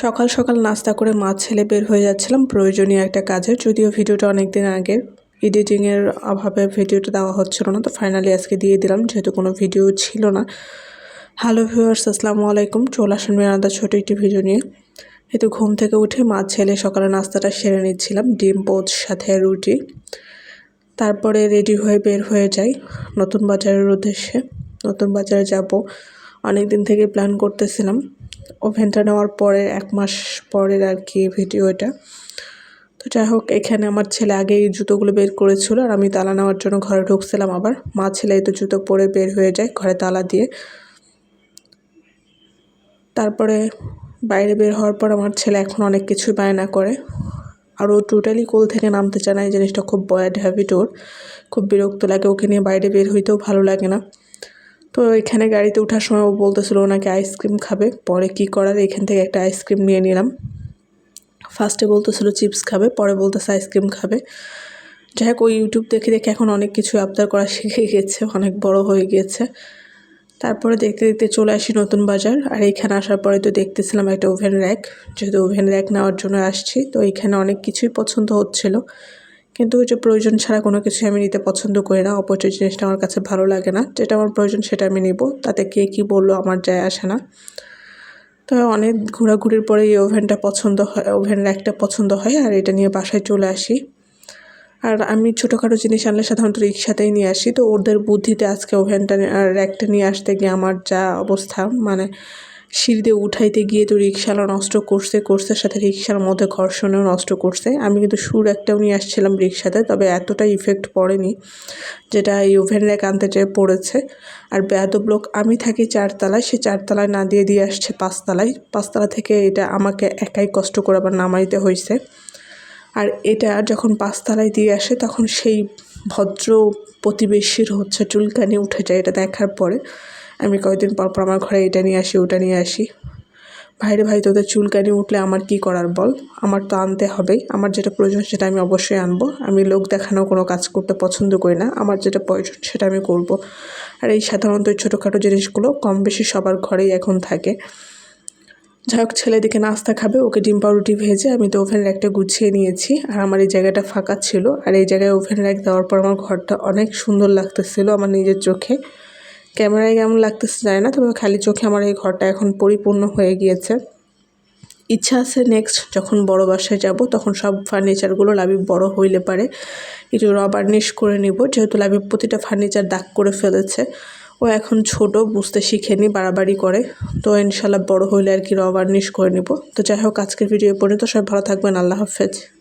সকাল সকাল নাস্তা করে মাছ ছেলে বের হয়ে যাচ্ছিলাম। প্রয়োজনীয় একটা কাজে যদিও ভিডিওটা অনেক দিন আগের। এডিটিংয়ের অভাবে ভিডিওটা দেওয়া হচ্ছিল না, তো ফাইনালি আজকে দিয়ে দিলাম, যেহেতু কোনো ভিডিও ছিল না। হ্যালো ভিউয়ার্স আসসালামু আলাইকুম। চলে আসেন মেরাদা ছোটো একটি ভিডিও নিয়ে। কিন্তু ঘুম থেকে উঠে মাছ ছেলে সকালে নাস্তাটা সেরে নিচ্ছিলাম, ডিম, পোচ, সাথে রুটি। তারপরে রেডি হয়ে বের হয়ে যাই নতুন বাজারের উদ্দেশ্যে। নতুন বাজারে যাব অনেক দিন থেকে প্ল্যান করতেছিলাম। ওভেনটা নেওয়ার পরে, এক মাস পরের আর কি ভিডিও এটা। তো যাই হোক, এখানে আমার ছেলে আগে এই জুতোগুলো বের করেছিল আর আমি তালা নেওয়ার জন্য ঘরে ঢুকছিলাম আবার। মা ছেলে তো জুতো পরে বের হয়ে যায় ঘরে তালা দিয়ে। তারপরে বাইরে বের হওয়ার পর আমার ছেলে এখন অনেক কিছুই বায়না করে। আর ও টোটালি কোল থেকে নামতে চায় না, এই জিনিসটা খুব বয়াড হ্যাবিট ওর। খুব বিরক্ত লাগে ওকে নিয়ে বাইরে বের হইতেও ভালো লাগে না। তো এখানে গাড়িতে ওঠার সময় ও বলতেছিল ওনাকে আইসক্রিম খাবে। পরে কি করার? এখান থেকে একটা আইসক্রিম নিয়ে নিলাম। ফার্স্টে বলতেছিল চিপস খাবে, পরে বলতেছে আইসক্রিম খাবে। যাই হোক ওই ইউটিউব দেখে দেখে এখন অনেক কিছু আবদার করা শিখে গেছে, অনেক বড় হয়ে গিয়েছে তারপরে দেখতে দেখতে চলে আসি নতুন বাজার, আর এইখানে আসার পরে তো দেখতেছিলাম একটা ওভেন র্যাক। যেহেতু ওভেন র্যাক নেওয়ার জন্য আসছি, তো এইখানে অনেক কিছুই পছন্দ হচ্ছিল। কিন্তু ওই যে প্রয়োজন ছাড়া কোনো কিছু আমি নিতে পছন্দ করি না, অপচয় জিনিসটা আমার কাছে ভালো লাগে না। যেটা আমার প্রয়োজন সেটা আমি নিব, তাতে কে কী বলল আমার যায় আসে না। তো অনেক ঘোরাঘুরির পরে এই ওভেনটা পছন্দ হয়, ওভেন র্যাকটা পছন্দ হয় আর এটা নিয়ে বাসায় চলে আসি। আর আমি ছোটোখাটো জিনিস আনলে সাধারণত রিক্সাতেই নিয়ে আসি, তো ওদের বুদ্ধিতে আজকে ওভেনটা র্যাকটা নিয়ে আসতে গিয়ে আমার যা অবস্থা মানে সিঁড়িতে উঠাইতে গিয়ে তো রিক্সাওয়ালা নষ্ট করছে করছে, সাথে রিক্সার মধ্যে ঘর্ষণেও নষ্ট করছে। আমি কিন্তু সুর একটাও নিয়ে আসছিলাম রিক্সাতে তবে এতটা ইফেক্ট পড়েনি যেটা এই ওভেন র্যাক আনতে চেয়ে পড়েছে। আর বেয়াদব লোক আমি থাকি চারতলায়, সে চারতলায় না দিয়ে দিয়ে আসছে পাঁচতলায়। পাঁচতলা থেকে এটা আমাকে একাই কষ্ট করে আবার নামাইতে হয়েছে আর এটা যখন পাঁচতলায় দিয়ে আসে, তখন সেই ভদ্র প্রতিবেশীর হচ্ছে চুলকানি উঠে যায়, এটা দেখার পরে। আমি কয়েকদিন পর পর আমার ঘরে এটা নিয়ে আসি, ওটা নিয়ে আসি। ভাইরে ভাই, তোদের চুলকানি উঠলে আমার কি করার বল? আমার তো আনতে হবেই। আমার যেটা প্রয়োজন সেটা আমি অবশ্যই আনব। আমি লোক দেখানো কোনো কাজ করতে পছন্দ করি না। আমার যেটা প্রয়োজন সেটা আমি করব। আর এই সাধারণত ছোটোখাটো জিনিসগুলো কম বেশি সবার ঘরেই এখন থাকে। যাই হোক ছেলেদিকে নাস্তা খাবে, ওকে ডিম পাউরুটি ভেজে আমি তো ওভেন র্যাকটা গুছিয়ে নিয়েছি। আর আমার এই জায়গাটা ফাঁকা ছিল। আর এই জায়গায় ওভেন র্যাক দেওয়ার পর আমার ঘরটা অনেক সুন্দর লাগতেছিল আমার নিজের চোখে। ক্যামেরায় কেমন লাগতেছে যায় না, তবে খালি চোখে আমার এই ঘরটা এখন পরিপূর্ণ হয়ে গিয়েছে। ইচ্ছা আছে নেক্সট যখন বড় বাসায় যাব, তখন সব ফার্নিচারগুলো লাবিব বড় হইলে পারে। একটু রবার্নিশ করে নিব, যেহেতু লাবিব প্রতিটা ফার্নিচার দাগ করে ফেলেছে। ও এখন ছোট, বুঝতে শিখেনি, বাড়াবাড়ি করে। তো ইনশাল্লাহ বড় হইলে আর কি রবার্নিশ করে নিব। তো যাই হোক, আজকের ভিডিও পর্যন্ত। সবাই ভালো থাকবেন, আল্লাহ হাফেজ।